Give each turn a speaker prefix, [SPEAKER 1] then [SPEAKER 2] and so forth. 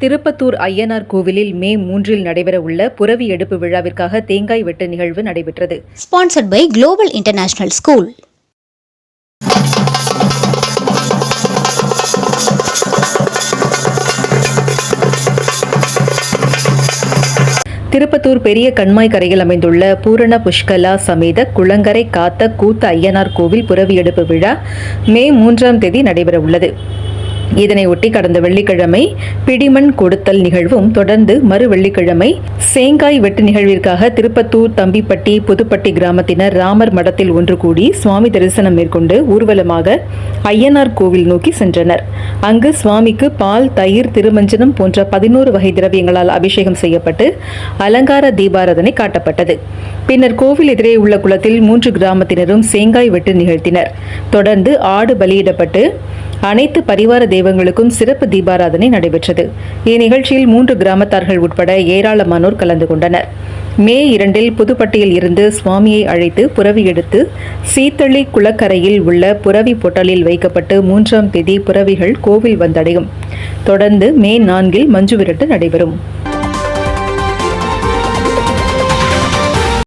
[SPEAKER 1] திருப்பத்தூர் ஐயனார் கோவிலில் மே மூன்றில் நடைபெறவுள்ள புரவி எடுப்பு விழாவிற்காக தேங்காய் வெட்டு நிகழ்வு நடைபெற்றது
[SPEAKER 2] sponsored by Global International School.
[SPEAKER 1] Tirupattur பெரிய கண்மாய் கரையில் அமைந்துள்ள பூரண புஷ்கலா சமேத குளங்கரை காத்த கூத்த ஐயனார் கோவில் புரவி எடுப்பு விழா மே மூன்றாம் தேதி நடைபெறவுள்ளது இதனையொட்டி கடந்த வெள்ளிக்கிழமை பிடிமண் கொடுத்தல் நிகழ்வும் தொடர்ந்து மறு வெள்ளிக்கிழமை சேங்காய் வெட்டு நிகழ்விற்காக திருப்பத்தூர் தம்பிப்பட்டி புதுப்பட்டி கிராமத்தினர் ராமர் மடத்தில் ஒன்று கூடி சுவாமி தரிசனம் மேற்கொண்டு ஊர்வலமாக ஐயனார் கோவில் நோக்கி சென்றனர். அங்கு சுவாமிக்கு பால் தயிர் திருமஞ்சனம் போன்ற பதினோரு வகை திரவியங்களால் அபிஷேகம் செய்யப்பட்டு அலங்கார தீபாராதனை காட்டப்பட்டது. பின்னர் கோவில் எதிரே உள்ள குளத்தில் மூன்று கிராமத்தினரும் சேங்காய் வெட்டு நிகழ்த்தினர். தொடர்ந்து ஆடு பலியிடப்பட்டு அனைத்து பரிவார தெய்வங்களுக்கும் சிறப்பு தீபாராதனை நடைபெற்றது. இந்நிகழ்ச்சியில் மூன்று கிராமத்தார்கள் உட்பட ஏராளமானோர் கலந்து கொண்டனர். மே இரண்டில் புதுப்பட்டியில் இருந்து சுவாமியை அழைத்து புரவி எடுத்து சீத்தளி குளக்கரையில் உள்ள புரவி பொட்டலில் வைக்கப்பட்டு மூன்றாம் தேதி புரவிகள் கோவில் வந்தடையும். தொடர்ந்து மே நான்கில் மஞ்சு விரட்டு நடைபெறும்.